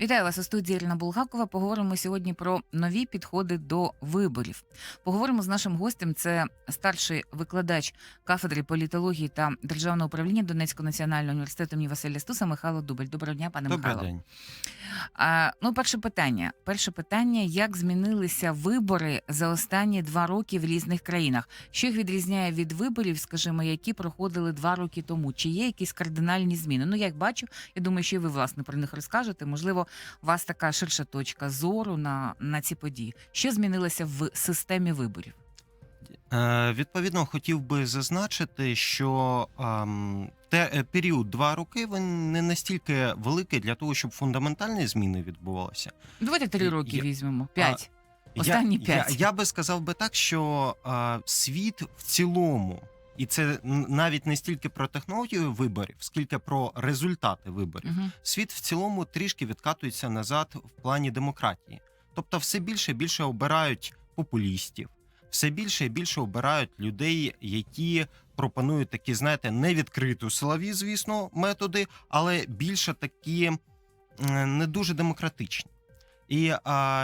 Вітаю вас у студії Ірина Булгакова. Поговоримо сьогодні про нові підходи до виборів. Поговоримо з нашим гостем. Це старший викладач кафедри політології та державного управління Донецького національного університету імені Василя Стуса Михайло Дубель. Доброго дня, пане Добрий Михайло. день. А, ну, перше питання. Перше питання: як змінилися вибори за останні два роки в різних країнах? Що їх відрізняє від виборів, скажімо, які проходили два роки тому? Чи є якісь кардинальні зміни? Ну, як бачу, я думаю, що і ви власне про них розкажете. Можливо, у вас така ширша точка зору на, на ці події. Що змінилося в системі виборів? Е, відповідно, хотів би зазначити, що ем, те, е, період два роки він не настільки великий для того, щоб фундаментальні зміни відбувалися. Давайте три роки Я- візьмемо. П'ять. Я- Останні я, п'ять. Я, би сказав би так, що е, світ в цілому, і це навіть не стільки про технологію виборів, скільки про результати виборів. Угу. світ в цілому трішки відкатується назад в плані демократії. Тобто, все більше і більше обирають популістів, все більше і більше обирають людей, які пропонують такі, знаєте, не відкриту силові, звісно, методи, але більше такі не дуже демократичні. І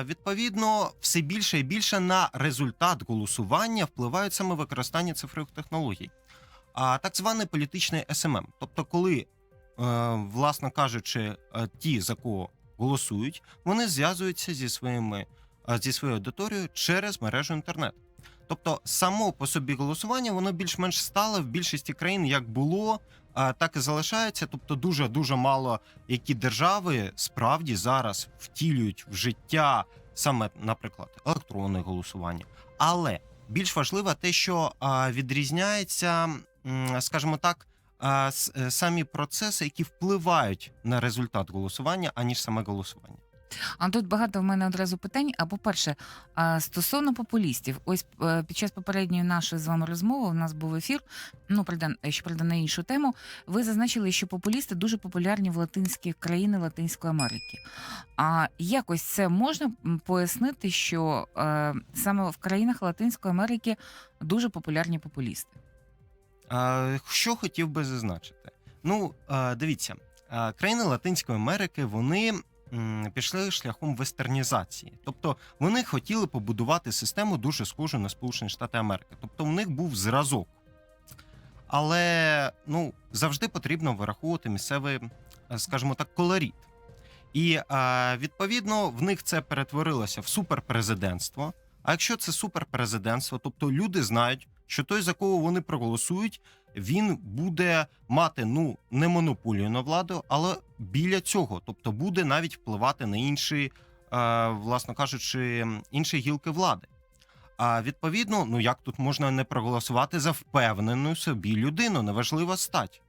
відповідно все більше і більше на результат голосування впливають саме використання цифрових технологій. А так званий політичний СММ. Тобто, коли власне власно кажучи, е, ті, за кого голосують, вони зв'язуються зі своїми е, зі своєю аудиторією через мережу інтернет. Тобто, само по собі голосування воно більш-менш стало в більшості країн як було, так і залишається. Тобто, дуже дуже мало які держави справді зараз втілюють в життя саме, наприклад, електронне голосування. Але більш важливо те, що відрізняється, скажімо так, е, самі процеси, які впливають на результат голосування, аніж саме голосування. А тут багато в мене одразу питань. А по-перше, стосовно популістів, ось е, під час попередньої нашої з вами розмови у нас був ефір. Ну, правда, що правда, на іншу тему. Ви зазначили, що популісти дуже популярні в латинські країни Латинської Америки. А якось це можна пояснити, що е, саме в країнах Латинської Америки дуже популярні популісти. Що хотів би зазначити? Ну, дивіться, країни Латинської Америки вони пішли шляхом вестернізації. Тобто вони хотіли побудувати систему дуже схожу на Сполучені Штати Америки. Тобто, у них був зразок. Але ну, завжди потрібно вираховувати місцевий, е, скажімо так, колорит. І відповідно в них це перетворилося в суперпрезидентство. А якщо це суперпрезидентство, тобто люди знають, що той, за кого вони проголосують, він буде мати ну не монополію на владу, але біля цього, тобто буде навіть впливати на інші, е, власно кажучи, інші гілки влади. А відповідно, ну як тут можна не проголосувати за впевнену собі людину, неважлива стать,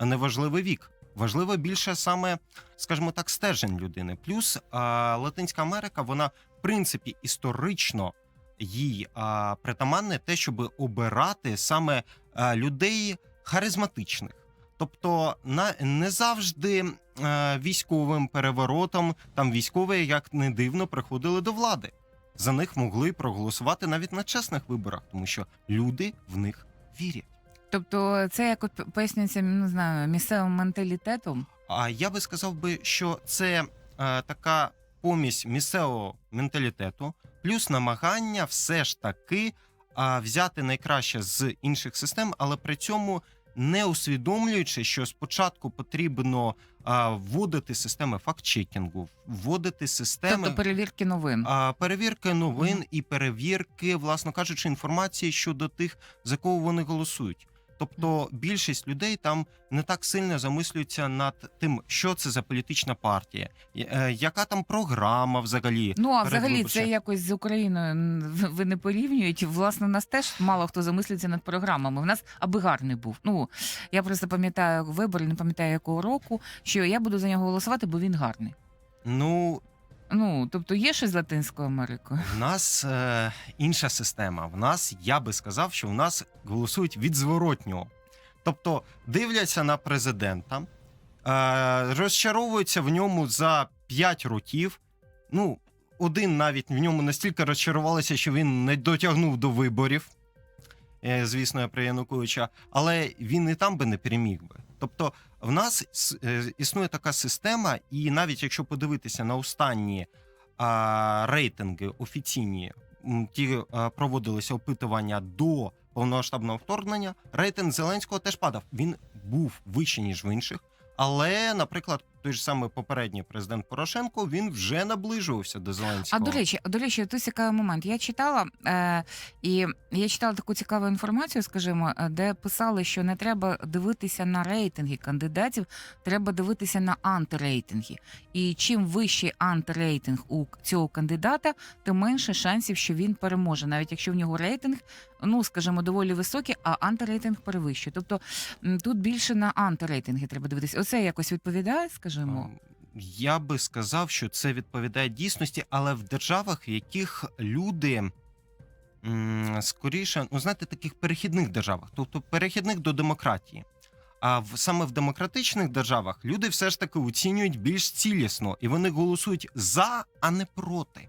неважливий вік. Важливо більше саме, скажімо так, стержень людини. Плюс а, Латинська Америка, вона в принципі історично їй а, притаманне те, щоб обирати саме людей харизматичних. Тобто, на не завжди е, військовим переворотом там військові, як не дивно, приходили до влади. За них могли проголосувати навіть на чесних виборах, тому що люди в них вірять. Тобто, це як пояснюється, не знаю, місцевим менталітетом. А я би сказав би, що це е, така помість місцевого менталітету, плюс намагання все ж таки е, взяти найкраще з інших систем, але при цьому не усвідомлюючи, що спочатку потрібно а, вводити системи фактчекінгу, вводити системи Тобто перевірки новин. а, перевірки новин Мгм. і перевірки, власно кажучи, інформації щодо тих, за кого вони голосують. Тобто більшість людей там не так сильно замислюються над тим, що це за політична партія, е, яка там програма взагалі. Ну а взагалі це якось з Україною ви не порівнюєте. Власне, нас теж мало хто замислюється над програмами. В нас аби гарний був. Ну я просто пам'ятаю вибори, не пам'ятаю якого року, що я буду за нього голосувати, бо він гарний. Ну Ну тобто є щось з Латинською Америкою. в нас е, інша система. В нас я би сказав, що в нас голосують від зворотнього. Тобто дивляться на президента, е, розчаровуються в ньому за 5 років. Ну, один навіть в ньому настільки розчарувалися, що він не дотягнув до виборів. Е, звісно, я про Януковича, але він і там би не переміг би. Тобто, в нас е, існує така система, і навіть якщо подивитися на останні а, рейтинги офіційні, ті а, проводилися опитування до повномасштабного вторгнення, рейтинг Зеленського теж падав. Він був вищий, ніж в інших. Але, наприклад, той ж самий попередній президент Порошенко він вже наближувався до Зеленського. А до речі, до речі, тут цікавий момент. Я читала е, і я читала таку цікаву інформацію, скажімо, е, де писали, що не треба дивитися на рейтинги кандидатів, треба дивитися на антирейтинги. І чим вищий антирейтинг у цього кандидата, тим менше шансів, що він переможе, навіть якщо в нього рейтинг, ну скажімо, доволі високий, а антирейтинг перевищує. Тобто тут більше на антирейтинги треба дивитися. Оце якось відповідає, скажімо. Я би сказав, що це відповідає дійсності, але в державах, в яких люди скоріше, ну знаєте, таких перехідних державах, тобто перехідних до демократії. А в саме в демократичних державах люди все ж таки оцінюють більш цілісно, і вони голосують за, а не проти.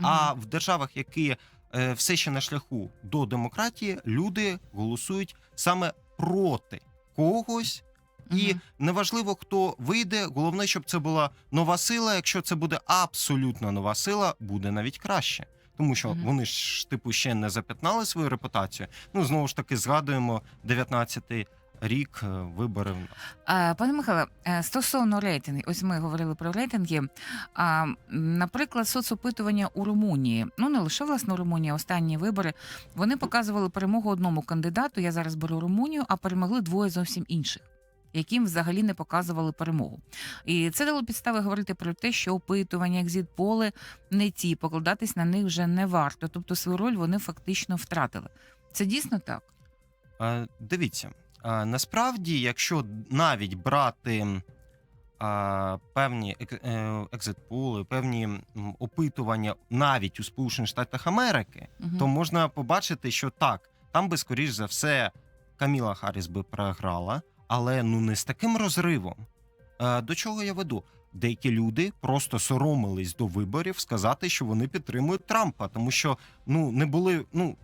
А в державах, які е, все ще на шляху до демократії, люди голосують саме проти когось. І Мгм. неважливо, хто вийде, головне, щоб це була нова сила. Якщо це буде абсолютно нова сила, буде навіть краще. Тому що Мгм. вони ж типу ще не запятнали свою репутацію. Ну знову ж таки згадуємо 19-й рік е, вибори. в нас. А, Пане Михайле, е, стосовно рейтингів, ось ми говорили про рейтинги. А, наприклад, соцопитування у Румунії, ну не лише власне у Румунії, останні вибори, вони показували перемогу одному кандидату. Я зараз беру Румунію, а перемогли двоє зовсім інших. Яким взагалі не показували перемогу, і це дало підстави говорити про те, що опитування, екзит-поли не ті, покладатись на них вже не варто. Тобто свою роль вони фактично втратили. Це дійсно так. Е, Дивіться, е, насправді, якщо навіть брати певні е, екзитпули, певні опитування навіть у Сполучених Штатах Америки, Мгм. то можна побачити, що так, там би скоріш за все Каміла Харріс би програла, але ну не з таким розривом. Е, До чого я веду? Деякі люди просто соромились до виборів сказати, що вони підтримують Трампа, тому що ну не були, ну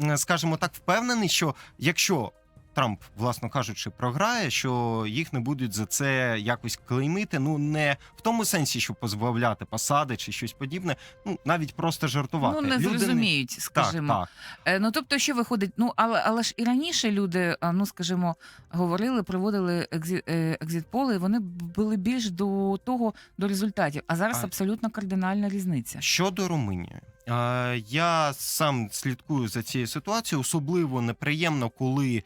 е, скажімо так, впевнені, що якщо Трамп, власно кажучи, програє, що їх не будуть за це якось клеймити. Ну не в тому сенсі, що позбавляти посади чи щось подібне. Ну навіть просто жартувати. Ну не Люди зрозуміють, Так, скажімо. так. Е, Ну тобто, що виходить? Ну але але ж і раніше люди, ну скажімо, говорили, проводили екзі, е, екзит-поли, і вони були більш до того до результатів. А зараз А- абсолютно кардинальна різниця. Щодо Румунії, е, я сам слідкую за цією ситуацією. Особливо неприємно, коли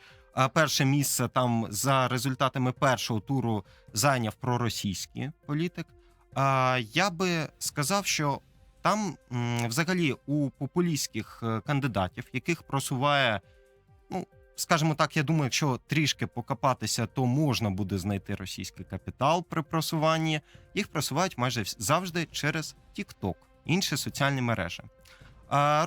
перше місце там за результатами першого туру зайняв проросійський політик. Я би сказав, що там взагалі у популістських е, кандидатів, яких просуває, ну скажімо так, я думаю, якщо трішки покопатися, то можна буде знайти російський капітал при просуванні. Їх просувають майже завжди через TikTok, інші соціальні мережі. Е,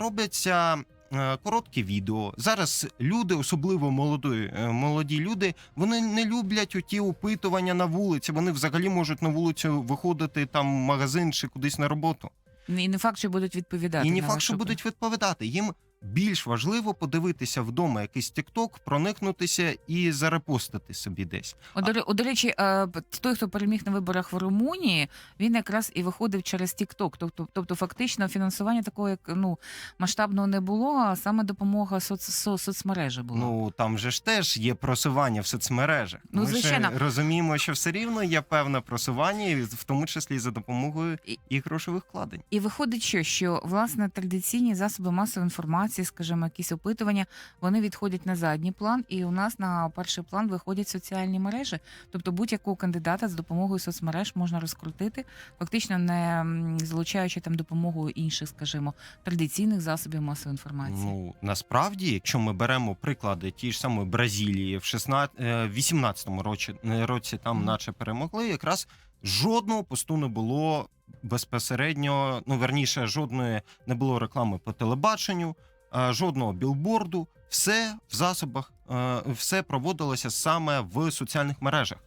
короткі відео. Зараз люди, особливо молоді, е, молоді люди, вони не люблять оті опитування на вулиці. Вони взагалі можуть на вулицю виходити там в магазин чи кудись на роботу. І не факт, що будуть відповідати. І не на факт, що будуть відповідати. Їм більш важливо подивитися вдома якийсь TikTok, проникнутися і зарепостити собі десь. О, до, о, до речі, е, той, хто переміг на виборах в Румунії, він якраз і виходив через TikTok. Тобто, тобто фактично фінансування такого як ну масштабного не було, а саме допомога соц, со, соцмережі була. Ну там же ж теж є просування в соцмережах. Ну, Ми ж звичайно. розуміємо, що все рівно є певне просування, в тому числі за допомогою І- і грошових вкладень. І виходить, що, що власне традиційні засоби масової інформації, скажімо, якісь опитування, вони відходять на задній план, і у нас на перший план виходять соціальні мережі. Тобто будь-якого кандидата з допомогою соцмереж можна розкрутити, фактично не залучаючи там допомогу інших, скажімо, традиційних засобів масової інформації. Ну насправді, якщо ми беремо приклади ті ж самої Бразилії в 16, е, 18-му році, е, році там, Мгм. наче перемогли, якраз жодного посту не було безпосередньо. Ну верніше, жодної не було реклами по телебаченню, жодного білборду. Все в засобах, е, все проводилося саме в соціальних мережах.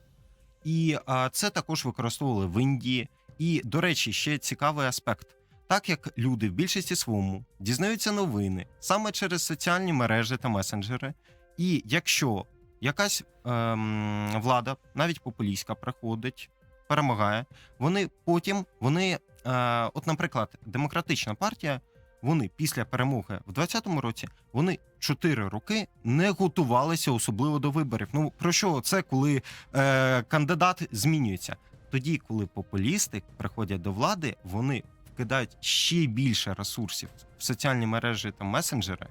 І е, це також використовували в Індії. І, до речі, ще цікавий аспект. Так як люди в більшості своєму дізнаються новини саме через соціальні мережі та месенджери, і якщо якась ем, влада, навіть популістська, приходить, перемагає. Вони потім вони, е, от, наприклад, демократична партія. Вони після перемоги в 2020 році вони чотири роки не готувалися особливо до виборів. Ну про що це, коли е, кандидат змінюється? Тоді, коли популісти приходять до влади, вони вкидають ще більше ресурсів в соціальні мережі та месенджери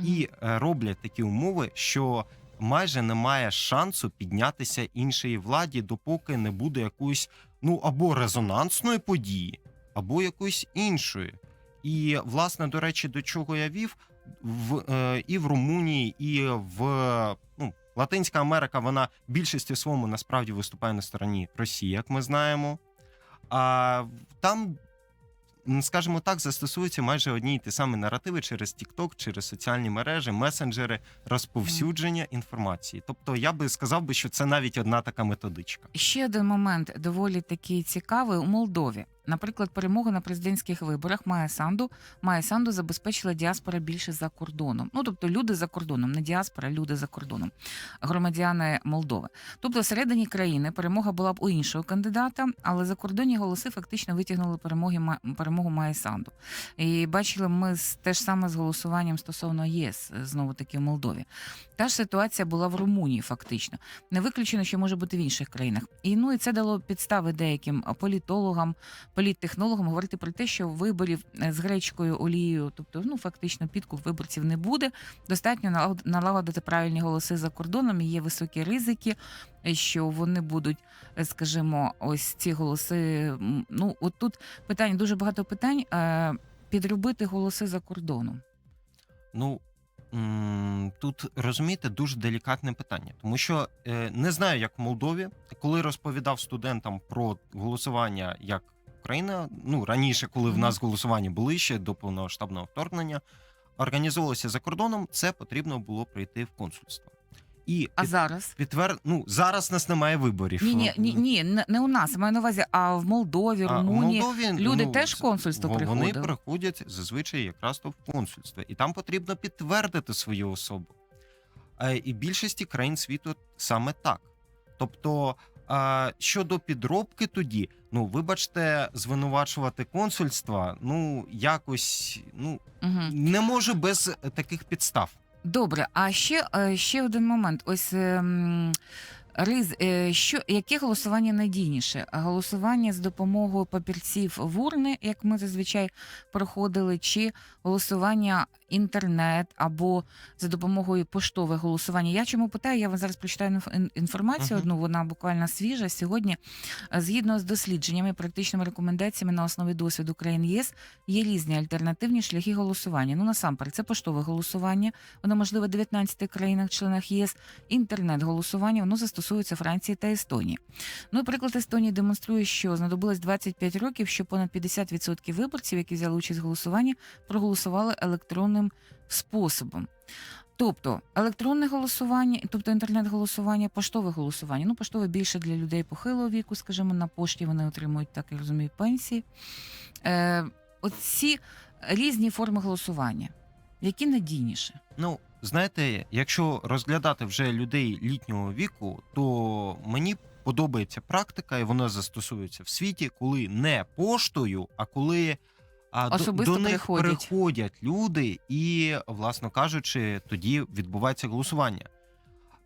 і е, роблять такі умови, що майже немає шансу піднятися іншій владі, допоки не буде якоїсь ну або резонансної події, або якоїсь іншої. І власне, до речі, до чого я вів в е, і в Румунії, і в ну, Латинська Америка, вона більшості своєму насправді виступає на стороні Росії, як ми знаємо. А там, скажімо так, застосуються майже одні й ті самі наративи через TikTok, через соціальні мережі, месенджери, розповсюдження інформації. Тобто, я би сказав би, що це навіть одна така методичка. Ще один момент доволі такий цікавий у Молдові. Наприклад, перемогу на президентських виборах Майя Санду Майя Санду забезпечила діаспора більше за кордоном. Ну тобто люди за кордоном, не діаспора, люди за кордоном, громадяни Молдови. Тобто, всередині країни перемога була б у іншого кандидата, але закордонні голоси фактично витягнули перемоги перемогу Майя Санду. І бачили ми те ж саме з голосуванням стосовно ЄС знову таки в Молдові. Та ж ситуація була в Румунії, фактично. Не виключено, що може бути в інших країнах. І ну і це дало підстави деяким політологам, політтехнологам говорити про те, що виборів е, з гречкою олією, тобто ну фактично підкуп виборців не буде. Достатньо налагодити правильні голоси за кордоном. Є високі ризики, що вони будуть, е, скажімо, ось ці голоси. Ну от тут питань дуже багато питань. е, Підробити голоси за кордоном. Ну тут розумієте дуже делікатне питання, тому що не знаю, як в Молдові, коли розповідав студентам про голосування як Україна, ну раніше, коли в нас голосування були ще до повномасштабного вторгнення, організовувалося за кордоном, це потрібно було прийти в консульство. І А під- зараз підтвер... ну зараз нас немає виборів. ні, ні, ні, ні, не- у нас. Маю на увазі, а в Молдові, А в Румунії. Молдові, люди ну, теж консульство во- Вони приходили? приходять зазвичай якраз то в консульство, і там потрібно підтвердити свою особу. Е, І більшості країн світу саме так. Тобто, а, щодо підробки, тоді, ну вибачте, звинувачувати консульства, ну якось ну Угу. не може без е, таких підстав. Добре, а ще, е, ще один момент. Ось ем, Риз, е, що яке голосування надійніше? Голосування з допомогою папірців в урни, як ми зазвичай проходили, чи голосування інтернет або за допомогою поштове голосування? Я чому питаю? Я вам зараз прочитаю інф- ін- інформацію. Одну вона буквально свіжа. Сьогодні, е, згідно з дослідженнями, і практичними рекомендаціями на основі досвіду країн ЄС, є різні альтернативні шляхи голосування. Ну насамперед, це поштове голосування. Воно можливе в 19 країнах-членах ЄС. Інтернет-голосування воно застосовується Франції та Естонії. Ну, приклад Естонії демонструє, що знадобилось 25 років, щоб понад 50% виборців, які взяли участь в голосуванні, проголосували електронним способом. Тобто електронне голосування, тобто інтернет-голосування, поштове голосування. Ну, поштове більше для людей похилого віку, скажімо, на пошті вони отримують, так я розумію, пенсії. Е, оці різні форми голосування, які надійніше. Ну, знаєте, якщо розглядати вже людей літнього віку, то мені подобається практика, і вона застосується в світі, коли не поштою, а коли а, до, Особисто до них приходять. приходять люди, і, власно кажучи, тоді відбувається голосування.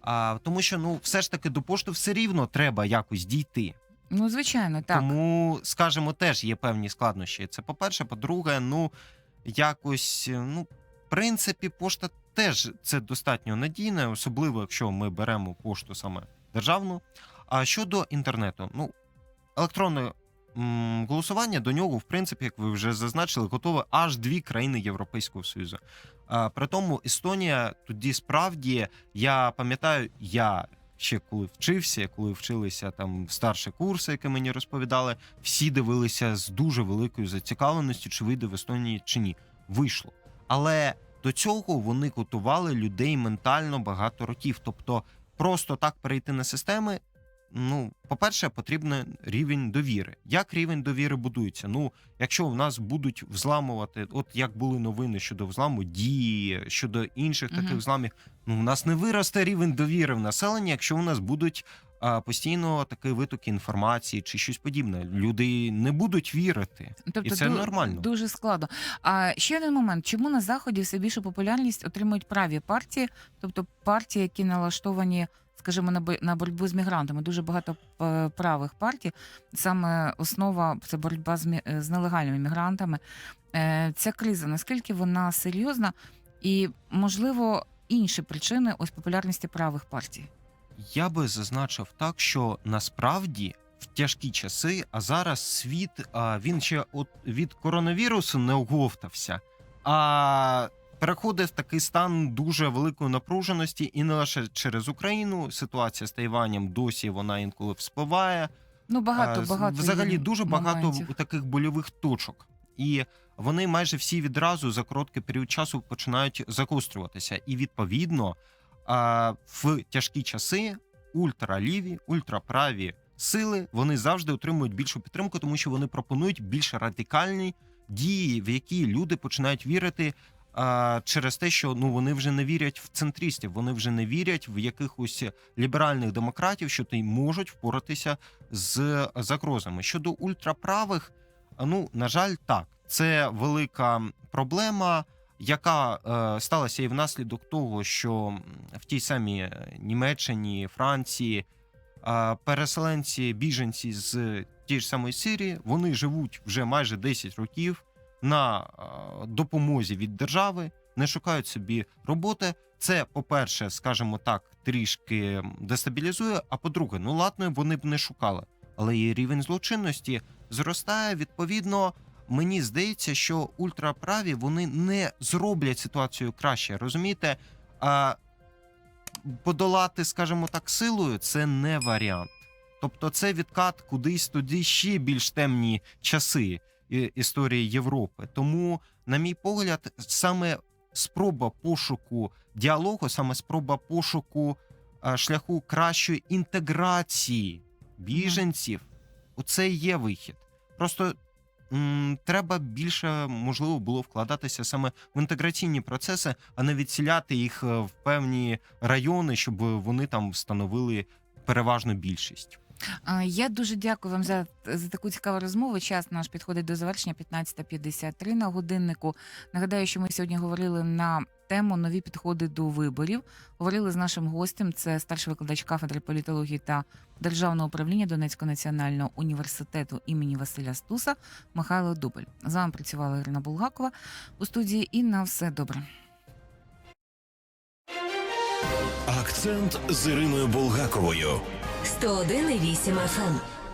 А, тому що ну, все ж таки до пошти все рівно треба якось дійти. Ну, звичайно, так. Тому, скажімо, теж є певні складнощі. Це по-перше, по-друге, ну якось, ну, в принципі, пошта теж це достатньо надійне, особливо якщо ми беремо пошту саме державну. А щодо інтернету, ну, електронне голосування до нього, в принципі, як ви вже зазначили, готове аж дві країни Європейського Союзу. При тому Естонія тоді справді, я пам'ятаю, я ще коли вчився, коли вчилися там старші курси, які мені розповідали, всі дивилися з дуже великою зацікавленістю, чи вийде в Естонії чи ні. Вийшло. Але до цього вони готували людей ментально багато років. Тобто, просто так перейти на системи ну, по-перше, потрібен рівень довіри. Як рівень довіри будується? Ну, якщо в нас будуть взламувати, от як були новини щодо взламу дії, щодо інших Мгм. таких взламів, ну у нас не виросте рівень довіри в населенні, якщо у нас будуть а, постійно такі витоки інформації чи щось подібне. Люди не будуть вірити. Тобто І це ду- нормально. Дуже складно. А ще один момент: чому на заході все більшу популярність отримують праві партії, тобто партії, які налаштовані, скажімо, на на боротьбу з мігрантами. Дуже багато е, правих партій. Саме основа це боротьба з, з нелегальними мігрантами. Е, Ця криза наскільки вона серйозна, і можливо інші причини ось популярності правих партій. Я би зазначив так, що насправді в тяжкі часи, а зараз світ він ще от від коронавірусу не оговтався, а переходить в такий стан дуже великої напруженості, і не лише через Україну. Ситуація з Тайванем досі вона інколи вспливає. Ну багато багато взагалі дуже багато моментів. таких больових точок. І вони майже всі відразу за короткий період часу починають загострюватися. І відповідно в тяжкі часи ультраліві, ультраправі сили вони завжди отримують більшу підтримку, тому що вони пропонують більш радикальні дії, в які люди починають вірити. Через те, що ну вони вже не вірять в центристів, вони вже не вірять в якихось ліберальних демократів, що ти можуть впоратися з загрозами. Щодо ультраправих, ну на жаль, так це велика проблема, яка е, сталася і внаслідок того, що в тій самій Німеччині, Франції е, переселенці, біженці з тієї ж самої Сирії, вони живуть вже майже 10 років на допомозі від держави, не шукають собі роботи. Це, по-перше, скажімо так, трішки дестабілізує. А по-друге, ну ладно, вони б не шукали. Але і рівень злочинності зростає. Відповідно, мені здається, що ультраправі вони не зроблять ситуацію краще. Розумієте? А подолати, скажімо так, силою це не варіант. Тобто, це відкат кудись туди ще більш темні часи історії Європи. Тому, на мій погляд, саме спроба пошуку діалогу, саме спроба пошуку е, шляху кращої інтеграції біженців, оце і є вихід. Просто м, треба більше можливо було вкладатися саме в інтеграційні процеси, а не відсіляти їх е, в певні райони, щоб вони там становили переважну більшість. Я дуже дякую вам за, за таку цікаву розмову. Час наш підходить до завершення 15.53 на годиннику. Нагадаю, що ми сьогодні говорили на тему нові підходи до виборів. Говорили з нашим гостем. Це старший викладач кафедри політології та державного управління Донецького національного університету імені Василя Стуса Михайло Дубель. З вами працювала Ірина Булгакова у студії. І на все добре. Акцент з Іриною Булгаковою. 101,8 FM.